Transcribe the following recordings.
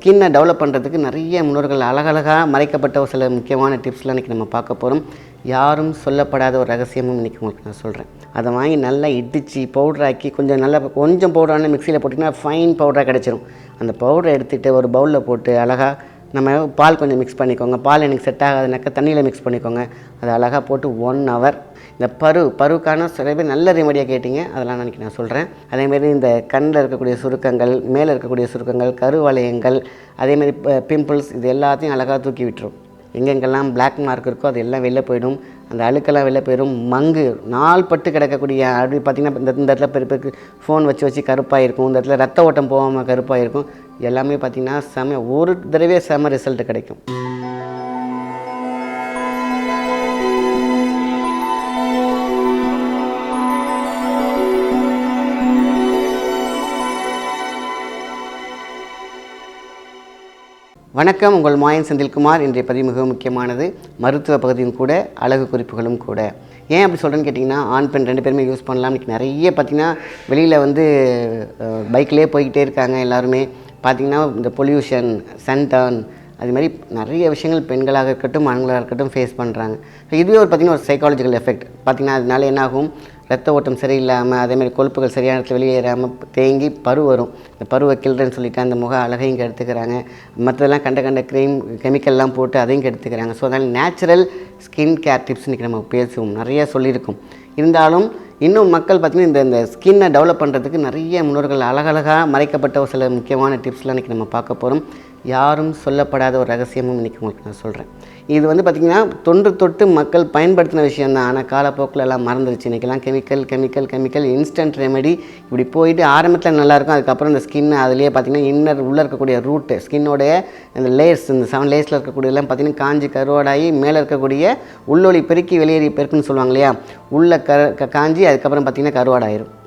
ஸ்கின்னை டெவலப் பண்ணுறதுக்கு நிறைய முன்னோர்கள் அழகழகாக மறைக்கப்பட்ட ஒரு சில முக்கியமான டிப்ஸ்லாம் இன்றைக்கி நம்ம பார்க்க போகிறோம் யாரும் சொல்லப்படாத ஒரு ரகசியமும் இன்றைக்கி உங்களுக்கு நான் சொல்கிறேன் அதை வாங்கி நல்லா இடித்து பவுடராக்கி கொஞ்சம் நல்லா கொஞ்சம் பவுடரான மிக்சியில் போட்டிங்கன்னா ஃபைன் பவுடராக கிடச்சிரும். அந்த பவுடரை எடுத்துகிட்டு ஒரு பவுலில் போட்டு அழகாக நம்ம பால் கொஞ்சம் மிக்ஸ் பண்ணிக்கோங்க. பால் எனக்கு செட் ஆகாதுனாக்கா தண்ணியில் மிக்ஸ் பண்ணிக்கோங்க. அதை அழகாக போட்டு ஒன் ஹவர் இந்த பரு பருக்கான சில பேர் நல்ல ரெமடியாக கேட்டிங்க. அதெல்லாம் நான் நான் சொல்கிறேன் அதேமாரி இந்த கண்ணில் இருக்கக்கூடிய சுருக்கங்கள் மேலே இருக்கக்கூடிய சுருக்கங்கள் கருவளையங்கள் அதேமாரி பிம்பிள்ஸ் இது எல்லாத்தையும் அழகாக தூக்கி விட்டுரும். எங்கெங்கெல்லாம் பிளாக் மார்க் இருக்கோ அது எல்லாம் வெளில போயிடும். அந்த அழுக்கெல்லாம் வெளில போயிடும். மங்கு நாள் பட்டு கிடக்கக்கூடிய அப்படி பார்த்திங்கன்னா இந்த இந்த இடத்துல பெரிய ஃபோன் வச்சு வச்சு கருப்பாக இருக்கும் இந்த இடத்துல ரத்த ஓட்டம் போகாமல் கருப்பாக இருக்கும் எல்லாமே பார்த்திங்கன்னா செம ஒரு தடவை செம ரிசல்ட் கிடைக்கும். வணக்கம் உங்கள் மாயன் செந்தில்குமார். இன்றைய பதிவு மிக முக்கியமானது. மருத்துவ பகுதியும் கூட அழகு குறிப்புகளும் கூட. ஏன் அப்படி சொல்கிறேன்னு கேட்டிங்கன்னா ஆண் பெண் ரெண்டு பேருமே யூஸ் பண்ணலாம். இன்றைக்கி நிறைய பார்த்திங்கன்னா வெளியில் வந்து பைக்லேயே போய்கிட்டே இருக்காங்க எல்லாருமே. பார்த்திங்கன்னா இந்த பொல்யூஷன் சன்டர்ன் அது மாதிரி நிறைய விஷயங்கள் பெண்களாக இருக்கட்டும் ஆண்களாக இருக்கட்டும் ஃபேஸ் பண்ணுறாங்க ஸோ இதுவே ஒரு பார்த்திங்கன்னா ஒரு சைக்காலஜிக்கல் எஃபெக்ட் பார்த்திங்கன்னா அதனால என்னாகும் ரத்த ஓட்டம் சரியில்லாமல் அதேமாதிரி கொழுப்புகள் சரியான இடத்துல வெளியேறாமல் தேங்கி பரு வரும். இந்த பருவை கில்றேன்னு சொல்லிட்டு அந்த முக அழகையும் கெடுத்துக்கிறாங்க மற்றதெல்லாம் கண்ட கண்ட க்ரீம் கெமிக்கல்லாம் போட்டு அதையும் கெடுத்துக்கிறாங்க ஸோ அதனால் நேச்சுரல் ஸ்கின் கேர் டிப்ஸ் இன்றைக்கி நம்ம பேசுவோம். நிறைய சொல்லியிருக்கோம். இருந்தாலும் இன்னும் மக்கள் பார்த்திங்கன்னா இந்த இந்த ஸ்கின்னை டெவலப் பண்ணுறதுக்கு நிறைய முன்னோர்கள் அழகழகாக மறைக்கப்பட்ட ஒரு சில முக்கியமான டிப்ஸ்லாம் இன்றைக்கி நம்ம பார்க்க போகிறோம் யாரும் சொல்லப்படாத ஒரு ரகசியமும் இன்றைக்கி உங்களுக்கு நான் சொல்கிறேன் இது வந்து பார்த்திங்கன்னா தொன்று தொட்டு மக்கள் பயன்படுத்தின விஷயந்தான் ஆனால் காலப்போக்கில் எல்லாம் மறந்துருச்சு. இன்றைக்கெல்லாம் chemical chemical chemical instant remedy. இப்படி போயிட்டு ஆரம்பத்தில் நல்லாயிருக்கும். அதுக்கப்புறம் இந்த ஸ்கின் அதுலேயே பார்த்திங்கன்னா இன்னர் உள்ளே இருக்கக்கூடிய ரூட்டு ஸ்கின்னோடைய இந்த லேயர்ஸ் இந்த செவன் லேயர்ஸில் இருக்கக்கூடியலாம் பார்த்திங்கன்னா காஞ்சி கருவாடாகி மேலே இருக்கக்கூடிய உள்ளொளி பெருக்கி வெளியேறி பெருக்குன்னு சொல்லுவாங்க இல்லையா? உள்ள க- காஞ்சி அதுக்கப்புறம் பார்த்திங்கன்னா கருவாடாயிரும்.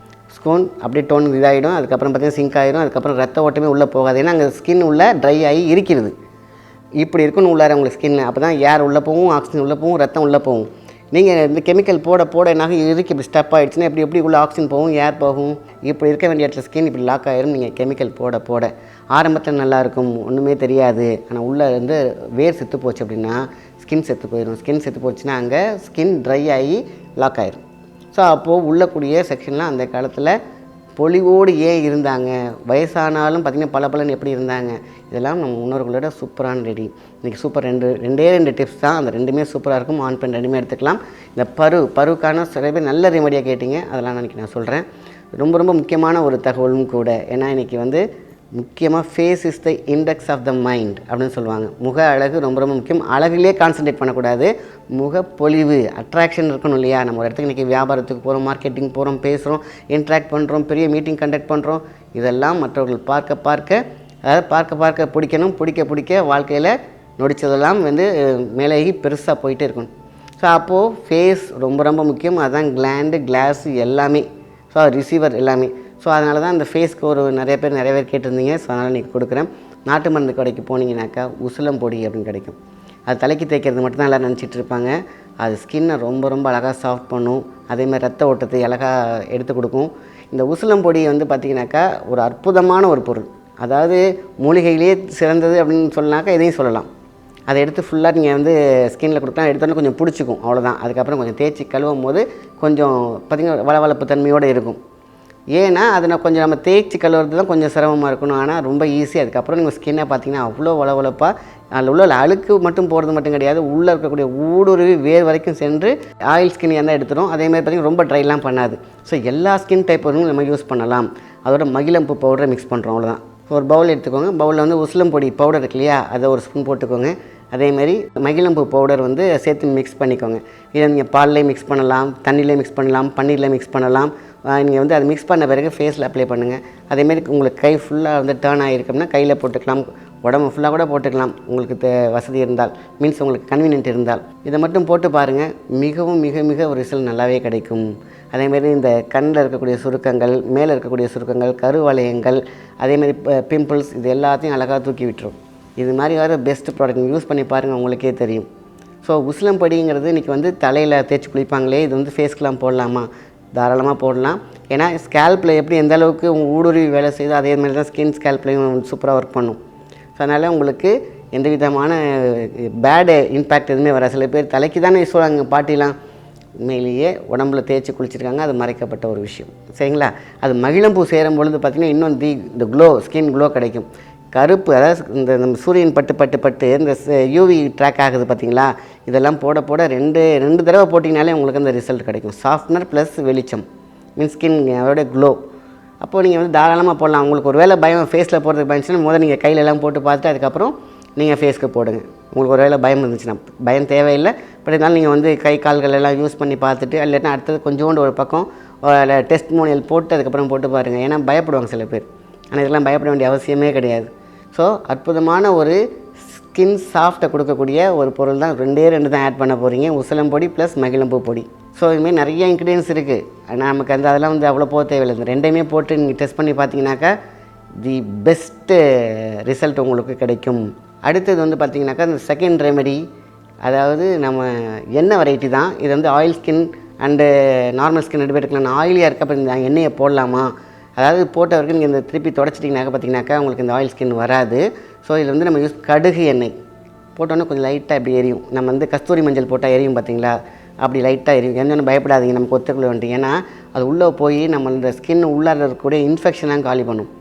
ஸ்கோன் அப்படியே டோன் இதாகிடும் அதுக்கப்புறம் பார்த்தீங்கன்னா சிங்க் ஆகிடும் அதுக்கப்புறம் ரத்த ஓட்டமே உள்ளே போகாது. ஏன்னா அங்கே ஸ்கின் உள்ளே ட்ரை ஆகி இருக்கிறது. இப்படி இருக்கணும் உள்ளார உங்களுக்கு ஸ்கின் அப்போ தான் ஏர் உள்ளே போகும் ஆக்சிஜன் உள்ளே போகும் ரத்தம் உள்ளே போகும். நீங்கள் இந்த கெமிக்கல் போட போட என்னாக இறுக்கி இப்படி ஸ்டப் ஆகிடுச்சுன்னா எப்படி எப்படி உள்ள ஆக்சிஜன் போகும் ஏர் போகும்? இப்படி இருக்க வேண்டிய இடத்துல ஸ்கின் இப்படி லாக் ஆகிரும் நீங்கள் கெமிக்கல் போட போட. ஆரம்பத்தில் நல்லா இருக்கும் ஒன்றுமே தெரியாது. ஆனால் உள்ளே வந்து வேர் செத்து போச்சு அப்படின்னா ஸ்கின் செத்து போயிடும் ஸ்கின் செத்து போச்சுன்னா அங்கே ஸ்கின் ட்ரை ஆகி லாக் ஆயிரும். ஸோ அப்போது உள்ளக்கூடிய செக்ஷன்லாம் அந்த காலத்தில் பொலிவோடு ஏன் இருந்தாங்க? வயசானாலும் பார்த்திங்கன்னா பல எப்படி இருந்தாங்க? இதெல்லாம் நம்ம முன்னோர்களோட சூப்பரான ரெடி. இன்றைக்கி சூப்பர் ரெண்டு ரெண்டே ரெண்டு டிப்ஸ் தான். அந்த ரெண்டுமே சூப்பராக இருக்கும். ஆன் பெண் ரெண்டுமே எடுத்துக்கலாம். இந்த பரு பருவுக்கான சில பேர் நல்ல ரெமடியாக கேட்டிங்க. அதெல்லாம் இன்றைக்கி நான் சொல்கிறேன் ரொம்ப ரொம்ப முக்கியமான ஒரு தகவலும் கூட. ஏன்னா இன்றைக்கி வந்து முக்கியமாக face is the index of the mind அப்படின்னு சொல்லுவாங்க. முக அழகு ரொம்ப ரொம்ப முக்கியம். அழகுலேயே கான்சன்ட்ரேட் பண்ணக்கூடாது. முக பொலிவு அட்ராக்ஷன் இருக்கணும் இல்லையா? நம்ம ஒரு இடத்துக்கு இன்றைக்கி வியாபாரத்துக்கு போகிறோம் மார்க்கெட்டிங் போகிறோம் பேசுகிறோம் இன்ட்ராக்ட் பண்ணுறோம் பெரிய மீட்டிங் கண்டக்ட் பண்ணுறோம் இதெல்லாம் மற்றவர்கள் பார்க்க பார்க்க அதாவது பார்க்க பார்க்க பிடிக்கணும் பிடிக்க பிடிக்க வாழ்க்கையில் நொடித்ததெல்லாம் வந்து மேலேகி பெருசாக போயிட்டே இருக்கணும். ஸோ அப்போது ஃபேஸ் ரொம்ப ரொம்ப முக்கியம். அதுதான் கிளாண்டு கிளாஸ் எல்லாமே. ஸோ ரிசீவர் எல்லாமே. ஸோ அதனால தான் அந்த ஃபேஸ்க்கு ஒரு நிறைய பேர் நிறைய பேர் கேட்டிருந்தீங்க. ஸோ அதனால் நீங்கள் கொடுக்குறேன். நாட்டு மருந்து கடைக்கு போனீங்கன்னாக்கா உசிலம் பொடி அப்படின்னு கிடைக்கும். அது தலைக்கு தேய்க்கிறது மட்டும் தான் எல்லோரும் நினச்சிட்டு இருப்பாங்க. அது ஸ்கின்னை ரொம்ப ரொம்ப அழகாக சாஃப்ட் பண்ணும். அதேமாதிரி ரத்த ஓட்டத்தை அழகாக எடுத்து கொடுக்கும். இந்த உசிலம் பொடி வந்து பார்த்திங்கனாக்கா ஒரு அற்புதமான ஒரு பொருள். அதாவது மூலிகையிலேயே சிறந்தது அப்படின்னு சொன்னாக்கா இதையும் சொல்லலாம். அதை எடுத்து ஃபுல்லாக நீங்கள் வந்து ஸ்கின்ல கொடுத்தா எடுத்தோன்னே கொஞ்சம் பிடிச்சிக்கும். அவ்வளோதான் அதுக்கப்புறம் கொஞ்சம் தேய்ச்சி கழுவும் போது கொஞ்சம் பார்த்திங்கன்னா வளவளப்பு தன்மையோடு இருக்கும். ஏன்னா அதை நான் கொஞ்சம் நம்ம தேய்ச்சி கழுவுறது தான் கொஞ்சம் சிரமமாக இருக்கணும். ஆனால் ரொம்ப ஈஸி அதுக்கப்புறம் நீங்கள் ஸ்கின்னை பார்த்தீங்கன்னா அவ்வளோ வளவளப்பாக அதில் உள்ள அழுக்கு மட்டும் போகிறது மட்டும் கிடையாது. உள்ளே இருக்கக்கூடிய ஊடுருவி வேர் வரைக்கும் சென்று ஆயில் ஸ்கின் இருந்தால் எடுத்துரும். அதேமாதிரி பார்த்திங்கன்னா ரொம்ப ட்ரைலாம் பண்ணாது. ஸோ எல்லா ஸ்கின் டைப்பரும் நம்ம யூஸ் பண்ணலாம். அதோட மகிழம்பு பவுடரை மிக்ஸ் பண்ணுறோம் அவ்வளோதான் ஒரு பவுல் எடுத்துக்கோங்க. பவுலில் வந்து உசிலம் பொடி பவுடர் இருக்கு இல்லையா? அதை ஒரு ஸ்பூன் போட்டுக்கோங்க. அதேமாரி மகிழம்பு பவுடர் வந்து சேர்த்து மிக்ஸ் பண்ணிக்கோங்க. இதை நீங்கள் பால்லேயே மிக்ஸ் பண்ணலாம் தண்ணியிலே மிக்ஸ் பண்ணலாம் பன்னீரில் மிக்ஸ் பண்ணலாம். நீங்கள் வந்து அதை மிக்ஸ் பண்ண பிறகு ஃபேஸில் அப்ளை பண்ணுங்கள் அதேமாரி உங்களுக்கு கை ஃபுல்லாக வந்து டேர்ன் ஆகிருக்கும்னா கையில் போட்டுக்கலாம். உடம்பு ஃபுல்லாக கூட போட்டுக்கலாம். உங்களுக்கு தே வசதி இருந்தால். மீன்ஸ் உங்களுக்கு கன்வீனியன்ட் இருந்தால். இதை மட்டும் போட்டு பாருங்கள் மிகவும் மிக மிக ஒரு ரிசல்ட் நல்லாவே கிடைக்கும். அதேமாரி இந்த கண்ணில் இருக்கக்கூடிய சுருக்கங்கள் மேலே இருக்கக்கூடிய சுருக்கங்கள் கருவளையங்கள் அதேமாரி பிம்பிள்ஸ் இது எல்லாத்தையும் அழகாக தூக்கி விட்டுரும். இது மாதிரி வேறு பெஸ்ட் ப்ராடக்ட் யூஸ் பண்ணி பாருங்கள் உங்களுக்கே தெரியும். ஸோ உசிலம்படிங்கிறது இன்றைக்கி வந்து தலையில் தேய்ச்சி குளிப்பாங்களே. இது வந்து ஃபேஸ்க்கெலாம் போடலாமா? தாராளமாக போடலாம். ஏன்னா ஸ்கேல்பில் எப்படி எந்த அளவுக்கு உங்கள் ஊடுருவி வேலை செய்யுதோ அதே மாதிரி தான் ஸ்கின் ஸ்கேல்ப்லேயும் சூப்பராக ஒர்க் பண்ணும். ஸோ அதனால் உங்களுக்கு எந்த விதமான பேடு இம்பேக்ட் எதுவுமே வர சில பேர் தலைக்கு தானே சொல்லுவாங்க பாட்டிலாம் உண்மையிலேயே உடம்புல தேய்ச்சி குளிச்சிருக்காங்க அது மறைக்கப்பட்ட ஒரு விஷயம். சரிங்களா? அது மகிழம்பூ சேரும் பொழுது பார்த்திங்கன்னா இன்னும் தி இந்த க்ளோ ஸ்கின் க்ளோ கிடைக்கும். கருப்பு அதாவது இந்த நம்ம சூரியன் பட்டு பட்டு பட்டு இந்த யூவி ட்ராக் ஆகுது பார்த்தீங்களா? இதெல்லாம் போட போட ரெண்டு ரெண்டு தடவை போட்டிங்கனாலே உங்களுக்கு அந்த ரிசல்ட் கிடைக்கும். சாஃப்ட்னர் ப்ளஸ் வெளிச்சம் மீன் ஸ்கின் அதோட க்ளோ அப்போது நீங்கள் வந்து தாராளமாக போடலாம். உங்களுக்கு ஒரு வேலை பயம் ஃபேஸில் போடுறதுக்கு பயந்துச்சுன்னா முதல்ல நீங்கள் கையிலெல்லாம் போட்டு பார்த்துட்டு அதுக்கப்புறம் நீங்கள் ஃபேஸ்க்கு போடுங்க. உங்களுக்கு ஒரு வேளை பயம் இருந்துச்சுன்னா. பயம் தேவையில்லை. பட் இருந்தாலும் நீங்கள் வந்து கை கால்கள் எல்லாம் யூஸ் பண்ணி பார்த்துட்டு இல்லைன்னா அடுத்தது கொஞ்சோண்டு ஒரு பக்கம் டெஸ்ட் மோனியல் போட்டு அதுக்கப்புறம் போட்டு பாருங்கள் ஏன்னா பயப்படுவாங்க சில பேர். ஆனால் இதெல்லாம் பயப்பட வேண்டிய அவசியமே கிடையாது. ஸோ அற்புதமான ஒரு ஸ்கின் சாஃப்ட்டை கொடுக்கக்கூடிய ஒரு பொருள் தான். ரெண்டே ரெண்டு தான் ஆட் பண்ண போகிறீங்க உசலம்பொடி ப்ளஸ் மகிழம்பூ பொடி. ஸோ இதுமாதிரி நிறைய இன்க்ரீடியன்ஸ் இருக்குது நமக்கு அந்த அதெல்லாம் வந்து அவ்வளோ போக தேவையில்லை. இந்த ரெண்டையுமே போட்டு நீங்கள் டெஸ்ட் பண்ணி பார்த்தீங்கன்னாக்கா தி பெஸ்ட்டு ரிசல்ட் உங்களுக்கு கிடைக்கும். அடுத்தது வந்து பார்த்திங்கனாக்கா இந்த செகண்ட் ரெமெடி அதாவது நம்ம எண்ணெய் வெரைட்டி தான். இது வந்து oil skin and normal skin ரெண்டு பேருக்குலாம் ஆயிலியாக இருக்கப்போ இந்த எண்ணெயை போடலாமா? அதாவது போட்டவருக்கு நீங்கள் இந்த திருப்பி தொடச்சிட்டிங்கனாக்கா பார்த்தீங்கன்னாக்கா உங்களுக்கு இந்த ஆயில் ஸ்கின் வராது. ஸோ இதில் வந்து நம்ம யூஸ் கடுகு எண்ணெய். போட்டோன்னே கொஞ்சம் லைட்டாக இப்படி எரியும். நம்ம வந்து கஸ்தூரி மஞ்சள் போட்டால் எரியும் பார்த்தீங்களா அப்படி லைட்டாக எரியும். எந்தொன்னும் பயப்படாதீங்க. நமக்கு ஒத்துக்குள்ள வேண்டிய ஏன்னா அது உள்ளே போய் நம்ம இந்த ஸ்கின் உள்ளார இருக்கக்கூடிய இன்ஃபெக்ஷனாக காலி பண்ணும்.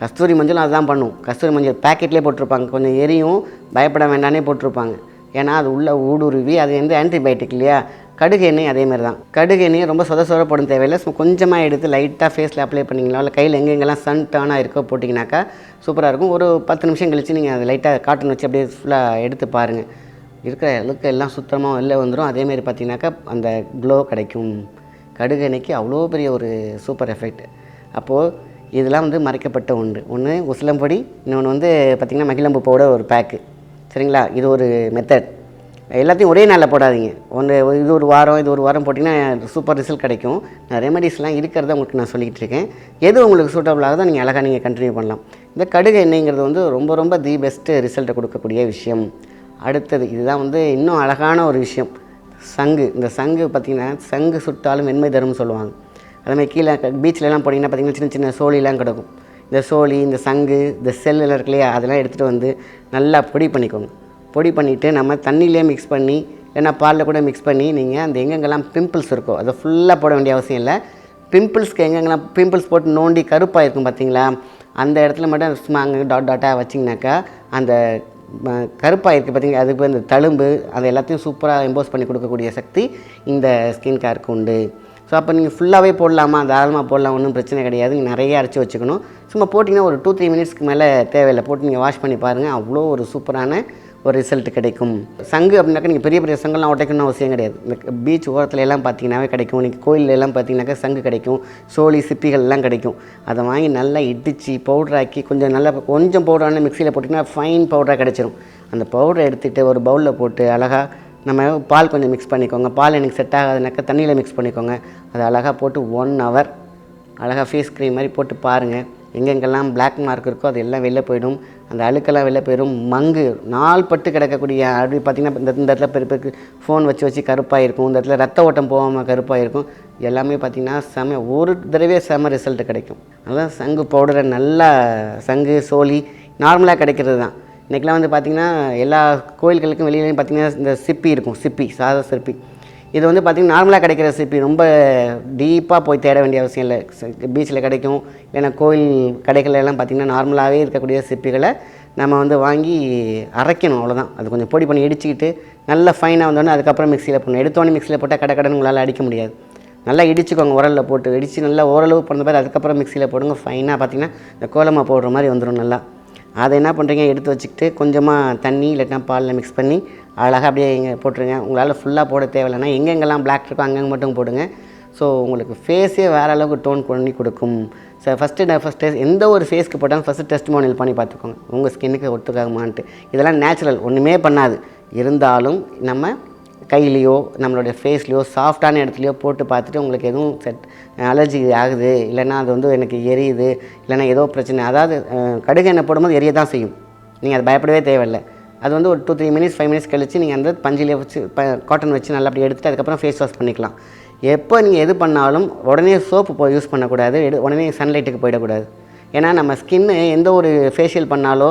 கஸ்தூரி மஞ்சளும் அதுதான் பண்ணும். கஸ்தூரி மஞ்சள் பேக்கெட்லேயே போட்டிருப்பாங்க. கொஞ்சம் எரியும். பயப்பட வேண்டானே போட்டிருப்பாங்க. ஏன்னா அது உள்ளே ஊடுருவி அது வந்து ஆன்டிபயோட்டிக் இல்லையா? கடுகு எண்ணெய் அதே மாதிரி தான். கடுகு எண்ணெய் ரொம்ப சொத சொதப்படும் தேவையில்ல. தேவையில்லை கொஞ்சமாக எடுத்து லைட்டாக ஃபேஸில் அப்ளை பண்ணிங்களா இல்லை கையில் எங்கெங்கெல்லாம் சன் டர்ன் இருக்கோ போட்டிங்கனாக்கா சூப்பராக இருக்கும். ஒரு பத்து நிமிஷம் கழித்து நீங்கள் அதை லைட்டாக காட்டன் வச்சு அப்படியே ஃபுல்லாக எடுத்து பாருங்கள் இருக்கிற அளவுக்கு எல்லாம் சுத்தமாக வெளில வந்துடும் அதேமாரி பார்த்தீங்கன்னாக்கா அந்த க்ளோ கிடைக்கும். கடுகு எண்ணெய்க்கு அவ்வளோ பெரிய ஒரு சூப்பர் எஃபெக்ட் அப்போது இதெல்லாம் வந்து மறைக்கப்பட்ட ஒன்று. ஒன்று உசிலம்பொடி இன்னொன்று வந்து பார்த்திங்கன்னா மகிழம்பு பவுடர் ஒரு பேக்கு சரிங்களா? இது ஒரு மெத்தட் எல்லாத்தையும் ஒரே நாளில் போடாதீங்க. ஒன்று இது ஒரு வாரம் இது ஒரு வாரம் போட்டிங்கன்னா சூப்பர் ரிசல்ட் கிடைக்கும். நான் ரெமடிஸ்லாம் இருக்கிறத உங்களுக்கு நான் சொல்லிக்கிட்டு இருக்கேன் எது உங்களுக்கு சூட்டபிள் ஆகுதோ நீங்கள் அழகாக நீங்கள் கண்டினியூ பண்ணலாம். இந்த கடுகு எண்ணெய்ங்கிறது வந்து ரொம்ப ரொம்ப தி பெஸ்ட்டு ரிசல்ட்டை கொடுக்கக்கூடிய விஷயம். அடுத்தது இதுதான் வந்து இன்னும் அழகான ஒரு விஷயம். சங்கு. இந்த சங்கு பார்த்திங்கன்னா சங்கு சுட்டாலும் வெண்மை தரும்னு சொல்லுவாங்க. அதேமாதிரி கீழே பீச்சிலலாம் போனீங்கன்னா பார்த்திங்கன்னா சின்ன சின்ன சோழிலாம் கிடக்கும். இந்த சோழி இந்த சங்கு இந்த செல்லெல்லாம் இருக்கு இல்லையா அதெல்லாம் எடுத்துகிட்டு வந்து நல்லா பொடி பண்ணிக்கோங்க. பொடி பண்ணிவிட்டு நம்ம தண்ணியிலே மிக்ஸ் பண்ணி இல்லைன்னா பாலில் கூட மிக்ஸ் பண்ணி நீங்கள் அந்த எங்கெங்கெல்லாம் பிம்பிள்ஸ் இருக்கோ அதை ஃபுல்லாக போட வேண்டிய அவசியம் இல்லை. பிம்பிள்ஸ்க்கு எங்கெங்கெல்லாம் பிம்பிள்ஸ் போட்டு நோண்டி கருப்பாக இருக்கும் பார்த்தீங்களா அந்த இடத்துல மட்டும் சும்மா அங்கே டாட் டாட்டாக வச்சிங்கனாக்கா அந்த கருப்பாக இருக்குது பார்த்தீங்களா அதுக்கு இந்த தழும்பு அது எல்லாத்தையும் சூப்பராக இம்போஸ் பண்ணி கொடுக்கக்கூடிய சக்தி இந்த ஸ்கின் கேருக்கு உண்டு. ஸோ அப்போ நீங்கள் ஃபுல்லாகவே போடலாமா தாராளமாக போடலாம் ஒன்றும் பிரச்சனை கிடையாது நீங்கள் நிறைய அரைச்சி வச்சுக்கணும். சும்மா போட்டிங்கன்னா ஒரு டூ த்ரீ மினிட்ஸ்க்கு மேலே தேவையில்லை போட்டு நீங்கள் வாஷ் பண்ணி பாருங்கள் அவ்வளோ ஒரு சூப்பரான ஒரு ரிசல்ட் கிடைக்கும். சங்கு அப்படின்னாக்கா நீங்கள் பெரிய பெரிய சங்கெல்லாம் உடைக்கணும்னு அவசியம் கிடையாது. இந்த பீச் ஓரத்துல எல்லாம் பார்த்தீங்கன்னாவே கிடைக்கும். நீங்கள் கோயிலில் எல்லாம் பார்த்தீங்கன்னாக்கா சங்கு கிடைக்கும். சோழி சிப்பிகள் எல்லாம் கிடைக்கும். அதை வாங்கி நல்லா இடித்து பவுடராக்கி கொஞ்சம் நல்லா கொஞ்சம் பவுடரான மிக்சியில் போட்டிங்கன்னா ஃபைன் பவுடராக கிடைச்சிரும். அந்த பவுடரை எடுத்துகிட்டு ஒரு பவுலில் போட்டு அழகாக நம்ம பால் கொஞ்சம் மிக்ஸ் பண்ணிக்கோங்க. பால் எனக்கு செட் ஆகாதுனாக்கா தண்ணியில் மிக்ஸ் பண்ணிக்கோங்க. அதை அழகாக போட்டு ஒன் ஹவர் அழகாக ஃபேஸ் க்ரீம் மாதிரி போட்டு பாருங்கள் எங்கெங்கெல்லாம் பிளாக் மார்க் இருக்கோ அது எல்லாம் வெளில போயிடும். அந்த அழுக்கெல்லாம் வெளில போயிடும். மங்கு நாள் பட்டு கிடக்கக்கூடிய அப்படி பார்த்திங்கன்னா இந்த இந்த இடத்துல பெரிய பெருக்கு ஃபோன் வச்சு வச்சு கருப்பாக இருக்கும் இந்த இடத்துல ரத்த ஓட்டம் போகாமல் கருப்பாக இருக்கும் எல்லாமே பார்த்திங்கன்னா செம ஒரு தடவையே செம ரிசல்ட் கிடைக்கும். அதான் சங்கு பவுடரை நல்லா சங்கு சோழி நார்மலாக கிடைக்கிறது தான். இன்றைக்கெலாம் வந்து பார்த்திங்கன்னா எல்லா கோயில்களுக்கும் வெளியிலையும் பார்த்திங்கன்னா இந்த சிப்பி இருக்கும். சிப்பி சாத சிற்பி. இது வந்து பார்த்திங்கன்னா நார்மலாக கிடைக்கிற சிப்பி ரொம்ப டீப்பாக போய் தேட வேண்டிய அவசியம் இல்லை. பீச்சில் கிடைக்கும். இல்லைன்னா கோயில் கடைகள் எல்லாம் பார்த்திங்கன்னா நார்மலாகவே இருக்கக்கூடிய ரெசிப்பிகளை நம்ம வந்து வாங்கி அரைக்கணும். அவ்வளோதான் அது கொஞ்சம் பொடி பண்ணி இடிச்சுக்கிட்டு நல்லா ஃபைனாக வந்தோடனே அதுக்கப்புறம் மிக்சியில் போடணும். எடுத்தோடனே மிக்சியில் போட்டால் கடை கடன் உங்களால் அடிக்க முடியாது. நல்லா இடிச்சுக்கோங்க உரலில் போட்டு. இடித்து நல்லா ஓரளவு பண்ண மாதிரி அதுக்கப்புறம் மிக்சியில் போடுங்க. ஃபைனாக பார்த்தீங்கன்னா இந்த கோலமாக போடுற மாதிரி வந்துடும் நல்லா. அதை என்ன பண்ணுறீங்க எடுத்து வச்சுக்கிட்டு கொஞ்சமாக தண்ணி இல்லைன்னா பாலில் மிக்ஸ் பண்ணி அழகாக அப்படியே இங்கே போட்டுருங்க. உங்களால் ஃபுல்லாக போட தேவையில்லைன்னா எங்கெங்கெல்லாம் பிளாக் இருக்கோ அங்கங்கே மட்டும் போடுங்க. ஸோ உங்களுக்கு ஃபேஸே வேறு அளவுக்கு டோன் பண்ணி கொடுக்கும். ஸோ ஃபஸ்ட்டு நான் ஃபஸ்ட் டெஸ்ட் எந்த ஒரு ஃபேஸ்க்கு போட்டாலும் ஃபஸ்ட்டு டெஸ்ட் மானியல் பண்ணி பார்த்துக்கோங்க. உங்கள் ஸ்கின்னுக்கு ஒத்துக்காகுமான்ட்டு. இதெல்லாம் நேச்சுரல் ஒன்றுமே பண்ணாது. இருந்தாலும் நம்ம கையிலையோ நம்மளுடைய ஃபேஸ்லையோ சாஃப்டான இடத்துலையோ போட்டு பார்த்துட்டு உங்களுக்கு எதுவும் செட் அலர்ஜி ஆகுது இல்லைன்னா அது வந்து எனக்கு எரியுது இல்லைன்னா ஏதோ பிரச்சனை அதாவது கடுகு எண்ணெய் போடும்போது எரிய தான் செய்யும். நீங்கள் அது பயப்படவே தேவையில்லை. அது வந்து ஒரு two three minutes five minutes கழிச்சு நீங்கள் அந்த பஞ்சிலே வச்சு காட்டன் வச்சு நல்லா அப்படி எடுத்துட்டு அதுக்கப்புறம் ஃபேஸ் வாஷ் பண்ணிக்கலாம். எப்போ நீங்கள் எது பண்ணாலும் உடனே சோப்பு போ யூஸ் பண்ணக்கூடாது. எடு உடனே சன்லைட்டுக்கு போயிடக்கூடாது. ஏன்னா நம்ம ஸ்கின்னு எந்த ஒரு ஃபேஷியல் பண்ணாலோ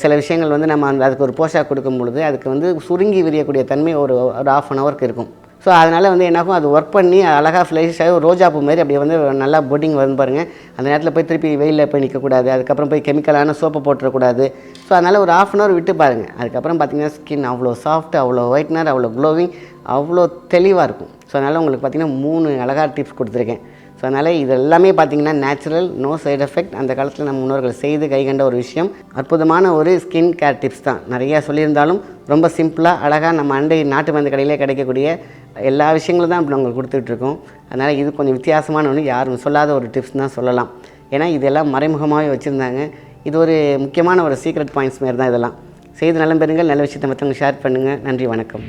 சில விஷயங்கள் வந்து நம்ம அந்த அதுக்கு ஒரு போஷாக் கொடுக்கும் பொழுது அதுக்கு வந்து சுருங்கி விரியக்கூடிய தன்மை ஒரு ஒரு ஆஃப் அன் ஹவருக்கு இருக்கும். ஸோ அதனால் வந்து என்னாகும்? அது ஒர்க் பண்ணி அழகாக ஃப்ளைஷ் ஆகி ரோஜா பூ மாதிரி அப்படியே வந்து நல்லா பொட்டிங் வரும் பாருங்கள் அந்த நேரத்தில் போய் திருப்பி வெயிலில் போய் நிற்கக்கூடாது அதுக்கப்புறம் போய் கெமிக்கலான சோப்பை போட்டுறக்கூடாது. ஸோ அதனால் ஒரு ஆஃப் அன் ஹவர் விட்டு பாருங்கள் அதுக்கப்புறம் பார்த்தீங்கன்னா ஸ்கின் அவ்வளோ சாஃப்ட் அவ்வளோ ஒயிட்னர் அவ்வளோ க்ளோவிங் அவ்வளோ தெளிவாக இருக்கும். ஸோ அதனால் உங்களுக்கு பார்த்திங்கன்னா மூணு அழகாக டிப்ஸ் கொடுத்துருக்கேன். ஸோ அதனால் இது எல்லாமே பார்த்திங்கன்னா நேச்சுரல் நோ சைடு எஃபெக்ட் அந்த காலத்தில் நம்ம முன்னோர்கள் செய்து கைகண்ட ஒரு விஷயம். அற்புதமான ஒரு ஸ்கின் கேர் டிப்ஸ் தான். நிறையா சொல்லியிருந்தாலும் ரொம்ப சிம்பிளாக அழகாக நம்ம அண்டை நாட்டு மருந்து கடையிலே கிடைக்கக்கூடிய எல்லா விஷயங்களும் தான் இப்போ நாங்கள் கொடுத்துட்ருக்கோம் அதனால் இது கொஞ்சம் வித்தியாசமான ஒன்று யாரும் சொல்லாத ஒரு டிப்ஸ் தான் சொல்லலாம். ஏன்னா இதெல்லாம் மறைமுகமாகவே வச்சுருந்தாங்க. இது ஒரு முக்கியமான ஒரு சீக்ரெட் பாயிண்ட்ஸ் மாரி தான் இதெல்லாம். செய்து நலம் பெறுங்கள். நல்ல விஷயத்தை மற்றவங்க ஷேர் பண்ணுங்கள் நன்றி வணக்கம்.